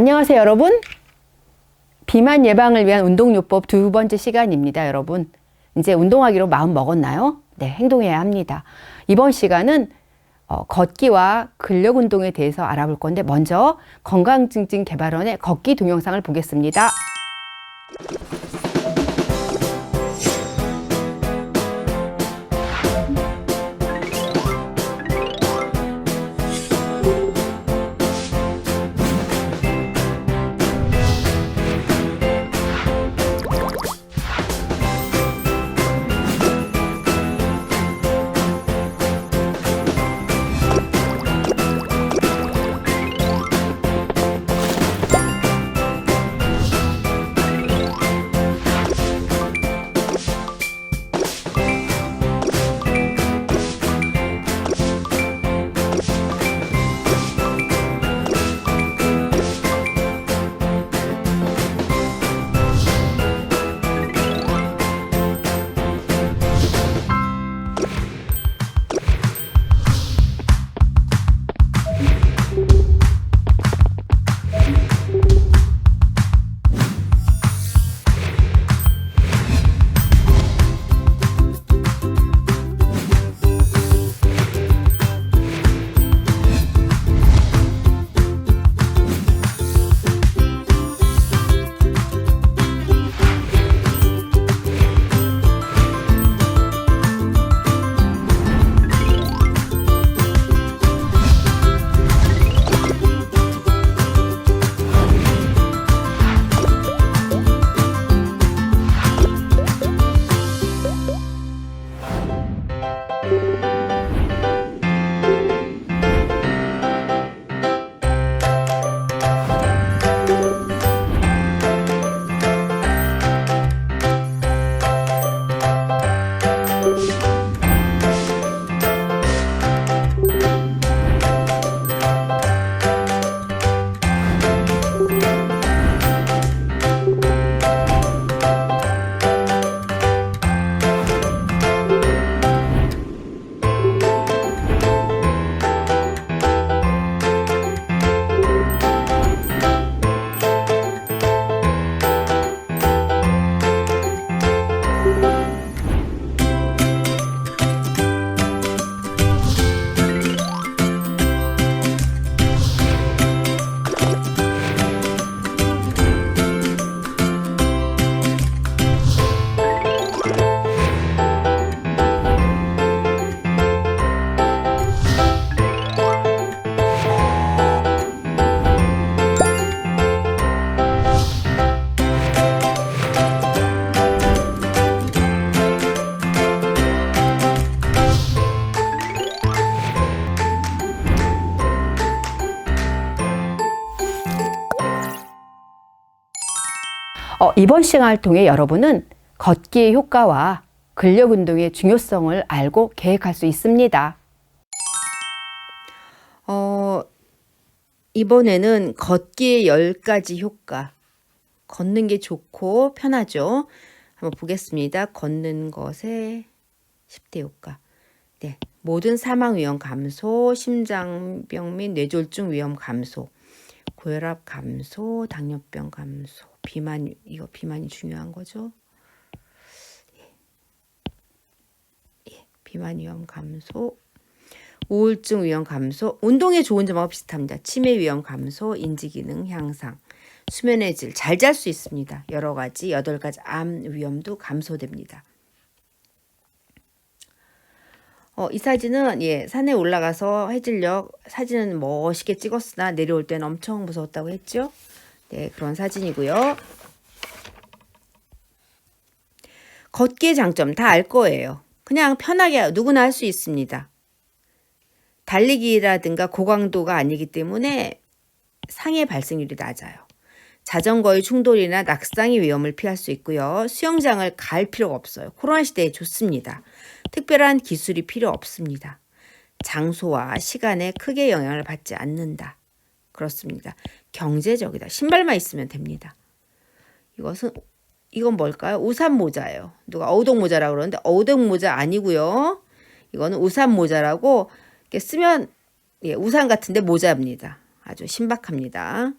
안녕하세요, 여러분. 비만 예방을 위한 운동요법 두 번째 시간입니다, 여러분. 이제 운동하기로 마음 먹었나요? 네, 행동해야 합니다. 이번 시간은 어, 걷기와 근력 운동에 대해서 알아볼 건데 먼저 건강증진 개발원의 걷기 동영상을 보겠습니다. 이번 시간을 통해 여러분은 걷기의 효과와 근력 운동의 중요성을 알고 계획할 수 있습니다. 어, 이번에는 걷기의 10가지 효과. 걷는 게 좋고 편하죠. 한번 보겠습니다. 걷는 것의 10대 효과. 네. 모든 사망 위험 감소, 심장병 및 뇌졸중 위험 감소, 고혈압 감소, 당뇨병 감소, 비만 이거 비만이 중요한 거죠. 예. 예. 비만 위험 감소, 우울증 위험 감소, 운동에 좋은 점하고 비슷합니다. 치매 위험 감소, 인지 기능 향상, 수면의 질, 잘 잘 수 있습니다. 여러 가지 여덟 가지 암 위험도 감소됩니다. 어, 이 사진은 예, 산에 올라가서 해질녘 사진은 멋있게 찍었으나 내려올 때는 엄청 무서웠다고 했죠. 네, 그런 사진이고요. 걷기의 장점 다 알 거예요. 그냥 편하게 누구나 할 수 있습니다. 달리기라든가 고강도가 아니기 때문에 상해 발생률이 낮아요. 자전거의 충돌이나 낙상의 위험을 피할 수 있고요. 수영장을 갈 필요가 없어요. 코로나 시대에 좋습니다. 특별한 기술이 필요 없습니다. 장소와 시간에 크게 영향을 받지 않는다. 그렇습니다. 경제적이다. 신발만 있으면 됩니다. 이것은 이건 뭘까요? 우산 모자예요. 누가 어우동 모자라고 그러는데 어우동 모자 아니고요. 이거는 우산 모자라고 쓰면 예, 우산 같은데 모자입니다. 아주 신박합니다.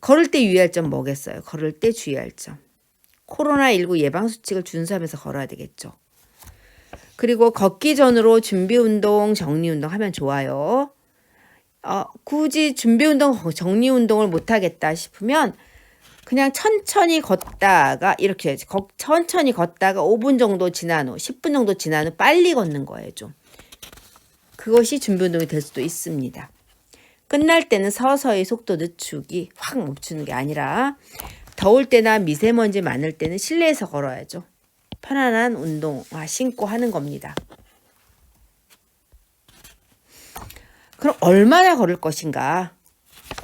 걸을 때 유의할 점 뭐겠어요? 걸을 때 주의할 점. 코로나19 예방수칙을 준수하면서 걸어야 되겠죠. 그리고 걷기 전으로 준비운동, 정리운동 하면 좋아요. 어, 굳이 준비운동, 정리운동을 못하겠다 싶으면 그냥 천천히 걷다가 이렇게 걷- 천천히 걷다가 5분 정도 지난 후, 10분 정도 지난 후 빨리 걷는 거예요, 좀. 그것이 준비운동이 될 수도 있습니다. 끝날 때는 서서히 속도 늦추기, 확 멈추는 게 아니라 더울 때나 미세먼지 많을 때는 실내에서 걸어야죠. 편안한 운동화 신고 하는 겁니다. 그럼 얼마나 걸을 것인가?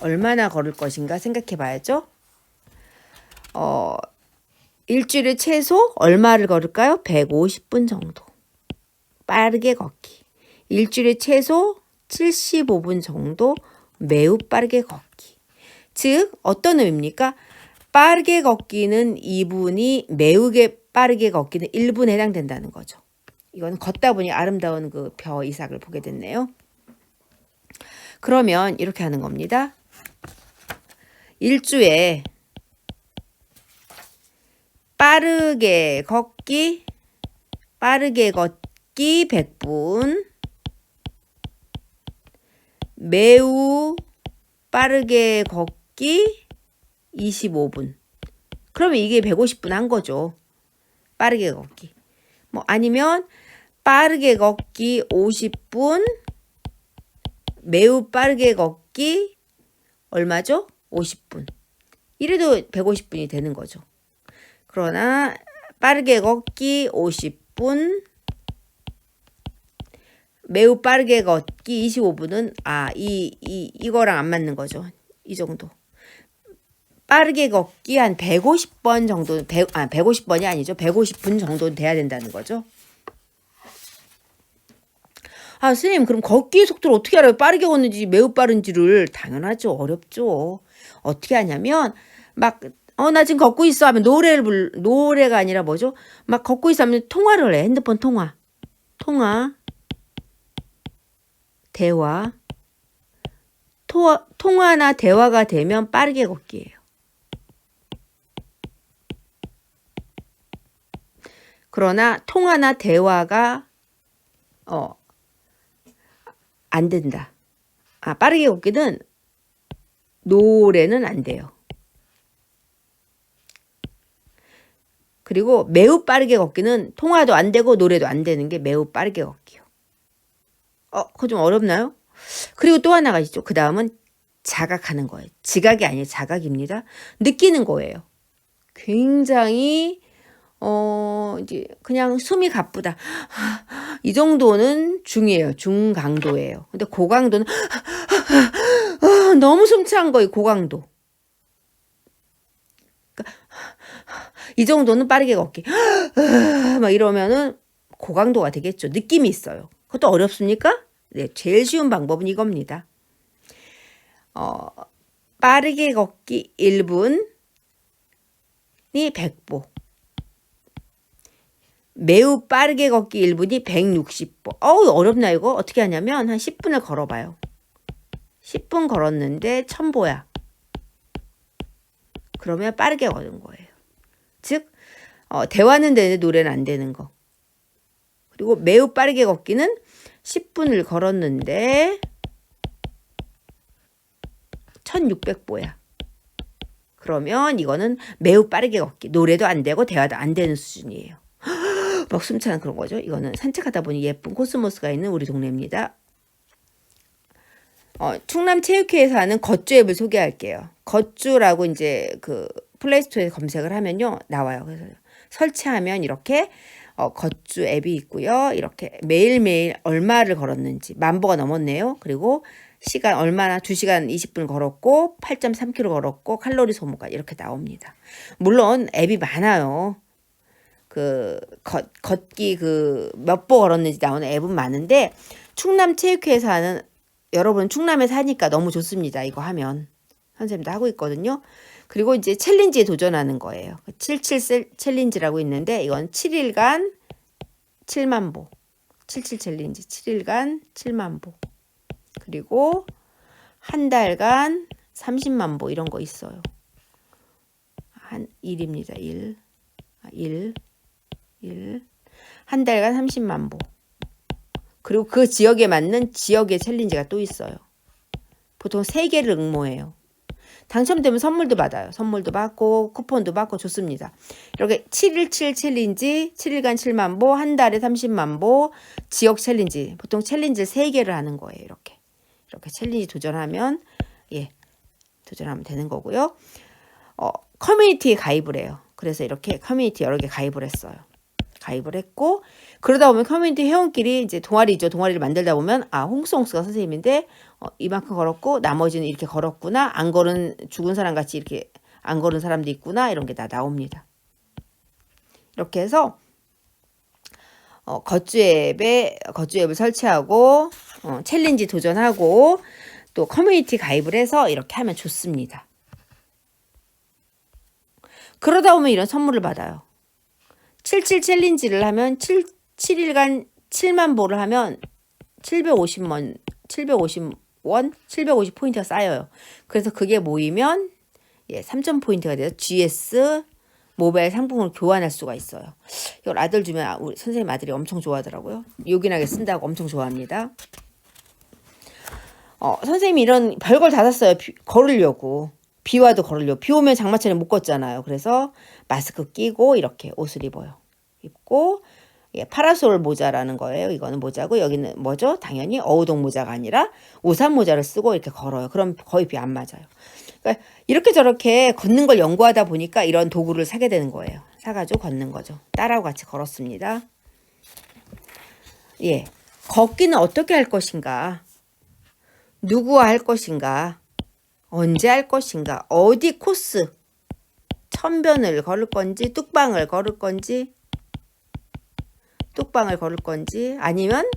얼마나 걸을 것인가 생각해 봐야죠. 어, 일주일에 최소 얼마를 걸을까요? 150분 정도. 빠르게 걷기. 일주일에 최소 75분 정도 매우 빠르게 걷기. 즉, 어떤 의미입니까? 빠르게 걷기는 2분이 매우게 빠르게 걷기는 1분에 해당된다는 거죠. 이건 걷다 보니 아름다운 그 벼 이삭을 보게 됐네요. 그러면 이렇게 하는 겁니다. 일주에 빠르게 걷기, 빠르게 걷기 100분, 매우 빠르게 걷기 25분. 그러면 이게 150분 한 거죠. 빠르게 걷기. 뭐 아니면 빠르게 걷기 50분, 매우 빠르게 걷기 얼마죠? 50분. 이래도 150분이 되는 거죠. 그러나 빠르게 걷기 50분, 매우 빠르게 걷기 25분은 아, 이, 이, 이거랑 안 맞는 거죠. 이 정도. 빠르게 걷기 한 150번 정도, 100, 아, 150번이 아니죠. 150분 정도는 돼야 된다는 거죠. 아, 선생님, 그럼 걷기 속도를 어떻게 알아요? 빠르게 걷는지 매우 빠른지를. 당연하죠. 어렵죠. 어떻게 하냐면, 막, 어, 나 지금 걷고 있어 하면 노래를 불, 노래가 아니라 뭐죠? 막 걷고 있어 하면 통화를 해. 핸드폰 통화. 통화. 대화. 토, 통화나 대화가 되면 빠르게 걷기예요. 그러나 통화나 대화가 어, 안 된다. 아, 빠르게 걷기는 노래는 안 돼요. 그리고 매우 빠르게 걷기는 통화도 안 되고 노래도 안 되는 게 매우 빠르게 걷기요. 어, 그거 좀 어렵나요? 그리고 또 하나가 있죠. 그 다음은 자각하는 거예요. 지각이 아니에요. 자각입니다. 느끼는 거예요. 굉장히 어, 이제 그냥 숨이 가쁘다. 이 정도는 중이에요. 중강도예요. 근데 고강도는 아, 너무 숨찬 거예요. 고강도. 그러니까 이 정도는 빠르게 걷기. 막 이러면은 고강도가 되겠죠. 느낌이 있어요. 그것도 어렵습니까? 네, 제일 쉬운 방법은 이겁니다. 어, 빠르게 걷기 1분이 100보. 매우 빠르게 걷기 1분이 160보. 어우, 어렵나 이거? 어떻게 하냐면 한 10분을 걸어봐요. 10분 걸었는데 1000보야. 그러면 빠르게 걷는 거예요. 즉, 어, 대화는 되는데 노래는 안 되는 거. 그리고 매우 빠르게 걷기는 10분을 걸었는데 1600보야. 그러면 이거는 매우 빠르게 걷기. 노래도 안 되고 대화도 안 되는 수준이에요. 막 숨차는 그런 거죠. 이거는 산책하다 보니 예쁜 코스모스가 있는 우리 동네입니다. 어, 충남 체육회에서 하는 걷주 앱을 소개할게요. 걷주라고 이제 그 플레이스토어에 검색을 하면요 나와요. 그래서 설치하면 이렇게 어, 걷주 앱이 있고요. 이렇게 매일매일 얼마를 걸었는지 만 보가 넘었네요. 그리고 시간 얼마나 2시간 20분 걸었고 8.3km 걸었고 칼로리 소모가 이렇게 나옵니다. 물론 앱이 많아요. 그 걷, 걷기 그 몇 보 걸었는지 나오는 앱은 많은데 충남 체육회에서 하는 여러분 충남에 사니까 너무 좋습니다. 이거 하면 선생님도 하고 있거든요. 그리고 이제 챌린지에 도전하는 거예요. 77 챌린지라고 있는데 이건 7일간 7만 보. 77 챌린지 7일간 7만 보. 그리고 한 달간 30만 보 이런 거 있어요. 한 1입니다. 1. 아, 1. 1. 한 달간 30만 보. 그리고 그 지역에 맞는 지역의 챌린지가 또 있어요. 보통 3개를 응모해요. 당첨되면 선물도 받아요. 선물도 받고 쿠폰도 받고 좋습니다. 이렇게 717 챌린지, 7일간 7만 보, 한 달에 30만 보, 지역 챌린지. 보통 챌린지 3개를 하는 거예요. 이렇게. 이렇게 챌린지 도전하면 예. 도전하면 되는 거고요. 어, 커뮤니티에 가입을 해요. 그래서 이렇게 커뮤니티 여러 개 가입을 했어요. 가입을 했고 그러다 보면 커뮤니티 회원끼리 이제 동아리죠. 동아리를 만들다 보면 아 홍수홍수가 선생님인데 어, 이만큼 걸었고 나머지는 이렇게 걸었구나. 안 걸은 죽은 사람 같이 이렇게 안 걸은 사람도 있구나. 이런 게 다 나옵니다. 이렇게 해서 어, 겉주 앱에 겉주 앱을 설치하고 어, 챌린지 도전하고 또 커뮤니티 가입을 해서 이렇게 하면 좋습니다. 그러다 보면 이런 선물을 받아요. 77 챌린지를 하면 7, 7일간 7만 보를 하면 750원, 750원, 750포인트가 쌓여요. 그래서 그게 모이면 예, 3000포인트가 돼서 GS 모바일 상품을 교환할 수가 있어요. 이걸 아들 주면 아, 우리 선생님 아들이 엄청 좋아하더라고요. 요긴하게 쓴다고 엄청 좋아합니다. 어, 선생님이 이런 별걸 다 샀어요. 비, 걸으려고. 비 와도 걸으려고. 비 오면 장마철에 못 걷잖아요. 그래서 마스크 끼고 이렇게 옷을 입어요. 입고 예, 파라솔 모자라는 거예요. 이거는 모자고 여기는 뭐죠? 당연히 어우동 모자가 아니라 우산 모자를 쓰고 이렇게 걸어요. 그럼 거의 비 안 맞아요. 그러니까 이렇게 저렇게 걷는 걸 연구하다 보니까 이런 도구를 사게 되는 거예요. 사가지고 걷는 거죠. 딸하고 같이 걸었습니다. 예, 걷기는 어떻게 할 것인가? 누구와 할 것인가? 언제 할 것인가? 어디 코스? 천변을 걸을 건지, 뚝방을 걸을 건지, 뚝방을 걸을 건지, 아니면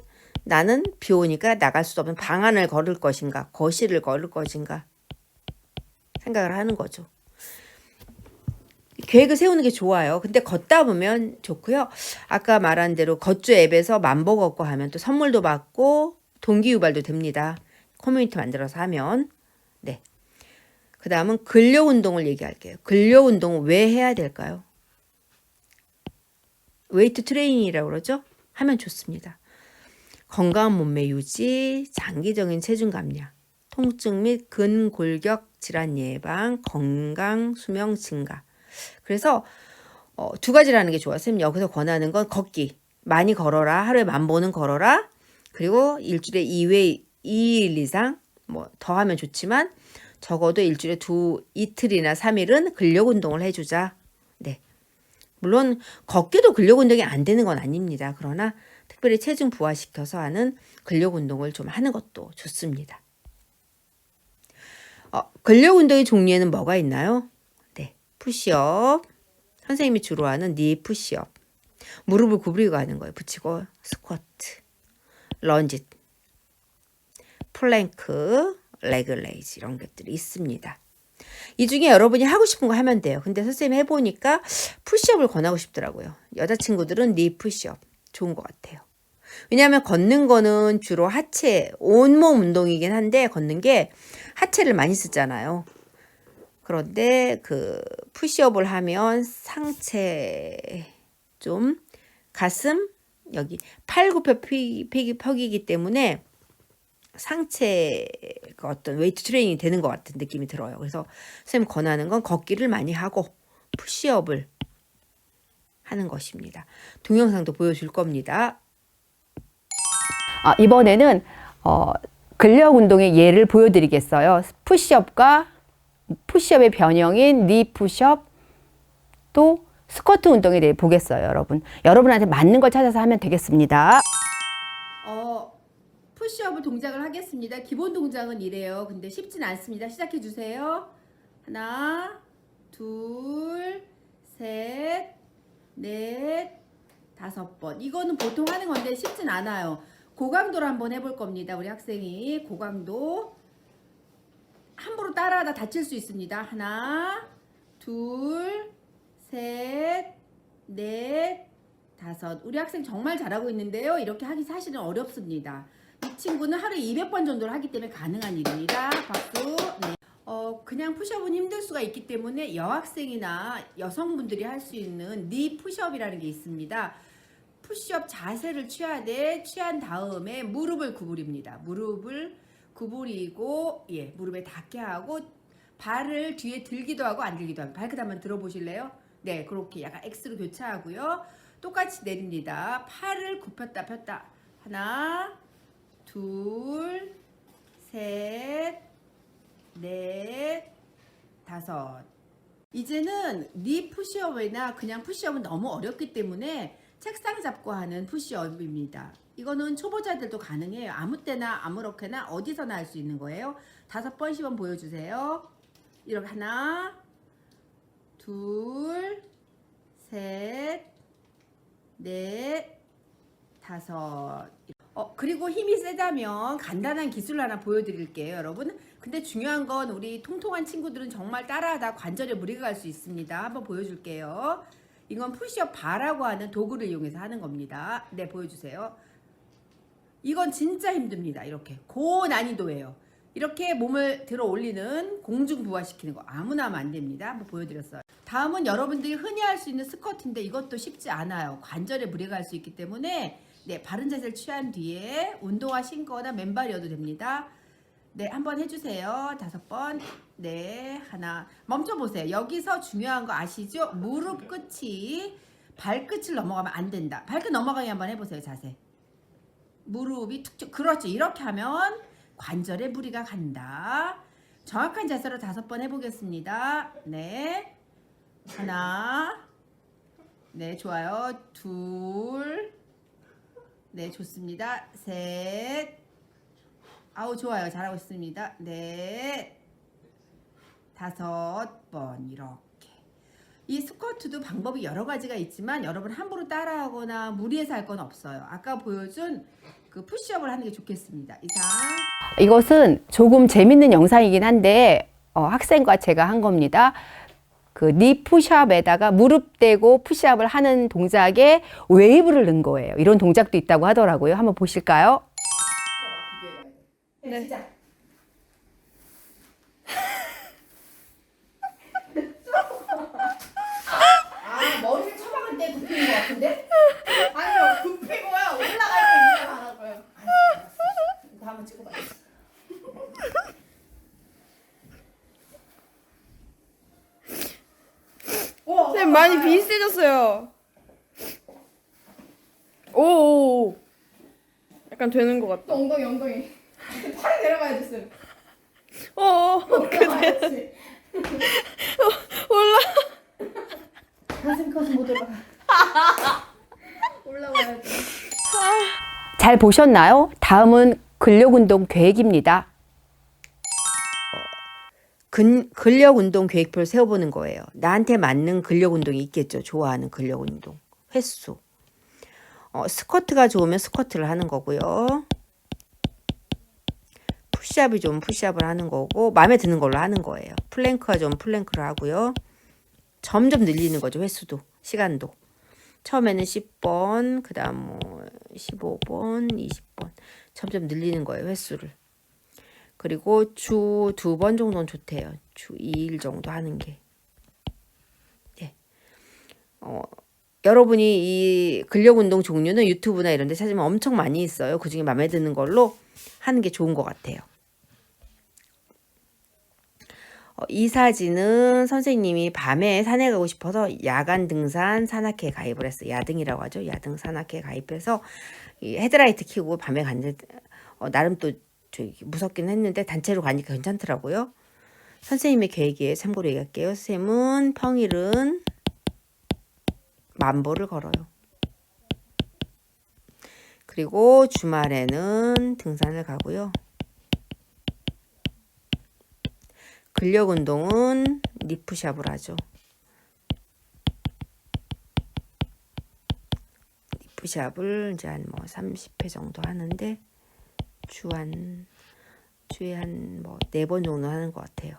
나는 비 오니까 나갈 수 없는 방안을 걸을 것인가, 거실을 걸을 것인가, 생각을 하는 거죠. 계획을 세우는 게 좋아요. 근데 걷다 보면 좋고요. 아까 말한 대로 걷주 앱에서 만보 걷고 하면 또 선물도 받고 동기 유발도 됩니다. 커뮤니티 만들어서 하면 네. 그 다음은 근력 운동을 얘기할게요. 근력 운동은 왜 해야 될까요? 웨이트 트레이닝이라고 그러죠? 하면 좋습니다. 건강한 몸매 유지, 장기적인 체중 감량, 통증 및 근골격 질환 예방, 건강 수명 증가. 그래서 어, 두 가지라는 게 좋아요. 선생님 여기서 권하는 건 걷기. 많이 걸어라. 하루에 만 보는 걸어라. 그리고 일주일에 2회 2일 이상 뭐 더 하면 좋지만 적어도 일주일에 두 이틀이나 3일은 근력 운동을 해주자. 네. 물론 걷기도 근력 운동이 안 되는 건 아닙니다. 그러나 특별히 체중 부하시켜서 하는 근력 운동을 좀 하는 것도 좋습니다. 어, 근력 운동의 종류에는 뭐가 있나요? 네. 푸시업. 선생님이 주로 하는 니 푸시업. 무릎을 구부리고 하는 거예요. 붙이고 스쿼트. 런지 플랭크, 레그 레이즈 이런 것들이 있습니다. 이 중에 여러분이 하고 싶은 거 하면 돼요. 근데 선생님이 해보니까 푸시업을 권하고 싶더라고요. 여자친구들은 니 푸시업 좋은 것 같아요. 왜냐하면 걷는 거는 주로 하체, 온몸 운동이긴 한데 걷는 게 하체를 많이 쓰잖아요. 그런데 그 푸시업을 하면 상체 좀 가슴 여기 팔굽혀 펴기 펴기이기 때문에 상체 그 어떤 웨이트 트레이닝이 되는 것 같은 느낌이 들어요. 그래서 선생님 권하는 건 걷기를 많이 하고 푸시업을 하는 것입니다. 동영상도 보여줄 겁니다. 아, 이번에는 어, 근력 운동의 예를 보여드리겠어요. 푸시업과 푸시업의 변형인 니 푸시업 또 스쿼트 운동에 대해 보겠어요, 여러분. 여러분한테 맞는 걸 찾아서 하면 되겠습니다. 어, 푸시업을 동작을 하겠습니다. 기본 동작은 이래요. 근데 쉽진 않습니다. 시작해 주세요. 하나, 둘, 셋, 넷, 다섯 번. 이거는 보통 하는 건데 쉽진 않아요. 고강도로 한번 해볼 겁니다. 우리 학생이 고강도 함부로 따라하다 다칠 수 있습니다. 하나, 둘, 셋, 넷, 다섯. 우리 학생 정말 잘하고 있는데요. 이렇게 하기 사실은 어렵습니다. 이 친구는 하루에 200번 정도를 하기 때문에 가능한 일입니다. 박수. 네. 어, 그냥 푸시업은 힘들 수가 있기 때문에 여학생이나 여성분들이 할 수 있는 니 푸시업이라는 게 있습니다. 푸시업 자세를 취하되 취한 다음에 무릎을 구부립니다. 무릎을 구부리고 예 무릎에 닿게 하고 발을 뒤에 들기도 하고 안 들기도 하고 발끝 한번 들어보실래요? 네 그렇게 약간 X로 교차하고요. 똑같이 내립니다. 팔을 굽혔다 폈다 하나 둘 셋, 넷, 다섯. 이제는 니 푸시업이나 그냥 푸시업은 너무 어렵기 때문에 책상 잡고 하는 푸시업입니다. 이거는 초보자들도 가능해요. 아무 때나 아무렇게나 어디서나 할 수 있는 거예요. 다섯 번 시범 보여주세요. 이렇게 하나, 둘, 셋, 넷, 다섯. 어, 그리고 힘이 세다면 간단한 기술 하나 보여드릴게요, 여러분. 근데 중요한 건 우리 통통한 친구들은 정말 따라하다 관절에 무리가 갈 수 있습니다. 한번 보여줄게요. 이건 푸시업 바라고 하는 도구를 이용해서 하는 겁니다. 네, 보여주세요. 이건 진짜 힘듭니다. 이렇게 고난이도예요. 이렇게 몸을 들어 올리는 공중 부화시키는 거 아무나 하면 안 됩니다. 한번 보여드렸어요. 다음은 여러분들이 흔히 할 수 있는 스쿼트인데 이것도 쉽지 않아요. 관절에 무리가 갈 수 있기 때문에 네, 바른 자세를 취한 뒤에 운동화 신거나 맨발이어도 됩니다. 네, 한번 해주세요. 다섯 번. 네, 하나. 멈춰보세요. 여기서 중요한 거 아시죠? 무릎 끝이 발끝을 넘어가면 안 된다. 발끝 넘어가게 한번 해보세요. 자세. 무릎이 툭툭. 그렇죠. 이렇게 하면 관절에 무리가 간다. 정확한 자세로 다섯 번 해보겠습니다. 네. 하나. 네, 좋아요. 둘. 네, 좋습니다. 셋. 아우, 좋아요. 잘하고 있습니다. 네. 다섯 번, 이렇게. 이 스쿼트도 방법이 여러 가지가 있지만 여러분 함부로 따라하거나 무리해서 할 건 없어요. 아까 보여준 그 푸시업을 하는 게 좋겠습니다. 이상. 이것은 조금 재밌는 영상이긴 한데 어, 학생과 제가 한 겁니다. 그 니 푸시업에다가 무릎 대고 푸시업을 하는 동작에 웨이브를 넣은 거예요. 이런 동작도 있다고 하더라고요. 한번 보실까요? 네. 시작. 아, 머리를 처박을 때 굽히는 것 같은데? 아니요 굽히고요 올라갈 때 이제 하라고요 이거 한번 찍어봐. 오, 선생님 많이 비슷해졌어요. 오, 약간 되는 것 같다. 또 엉덩이 엉덩이 팔이 내려가야 됐어요 어, 올라가야지 올라. 가슴 커서 못 올라가. 올라가야지 잘 보셨나요? 다음은 근력 운동 계획입니다. 근, 근력 운동 계획표를 세워보는 거예요. 나한테 맞는 근력 운동이 있겠죠. 좋아하는 근력 운동. 횟수. 어, 스쿼트가 좋으면 스쿼트를 하는 거고요. 푸시업이 좋으면 푸시업을 하는 거고, 마음에 드는 걸로 하는 거예요. 플랭크가 좋으면 플랭크를 하고요. 점점 늘리는 거죠. 횟수도, 시간도. 처음에는 10번, 그 다음 뭐 15번, 20번. 점점 늘리는 거예요. 횟수를. 그리고 주 두 번 정도는 좋대요. 주 2일 정도 하는 게. 예. 어, 여러분이 이 근력 운동 종류는 유튜브나 이런 데 찾으면 엄청 많이 있어요. 그 중에 마음에 드는 걸로 하는 게 좋은 것 같아요. 어, 이 사진은 선생님이 밤에 산에 가고 싶어서 야간 등산 산악회 가입을 했어요. 야등이라고 하죠. 야등 산악회 가입해서 이 헤드라이트 켜고 밤에 갔는데 어, 나름 또 무섭긴 했는데 단체로 가니까 괜찮더라고요. 선생님의 계획에 참고로 얘기할게요. 쌤은 평일은 만보를 걸어요. 그리고 주말에는 등산을 가고요. 근력 운동은 리프샵을 하죠. 리프샵을 이제 한 뭐 30회 정도 하는데 주한 주에 한 뭐 네 번 정도 하는 것 같아요.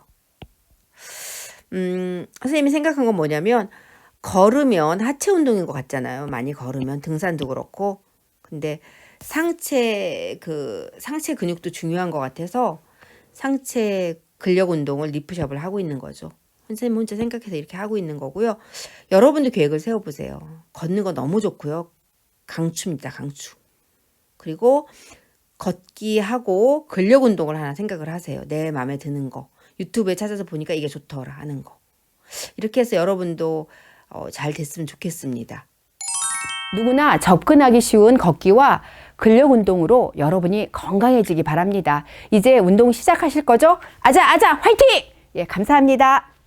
음, 선생님이 생각한 건 뭐냐면 걸으면 하체 운동인 것 같잖아요. 많이 걸으면 등산도 그렇고. 근데 상체 그 상체 근육도 중요한 것 같아서 상체 근력 운동을 리프샵을 하고 있는 거죠. 선생님 혼자 생각해서 이렇게 하고 있는 거고요. 여러분도 계획을 세워보세요. 걷는 거 너무 좋고요. 강추입니다. 강추. 그리고 걷기 하고 근력 운동을 하나 생각을 하세요. 내 마음에 드는 거. 유튜브에 찾아서 보니까 이게 좋더라 하는 거. 이렇게 해서 여러분도 어, 잘 됐으면 좋겠습니다. 누구나 접근하기 쉬운 걷기와 근력 운동으로 여러분이 건강해지기 바랍니다. 이제 운동 시작하실 거죠? 아자, 아자, 화이팅! 예, 감사합니다.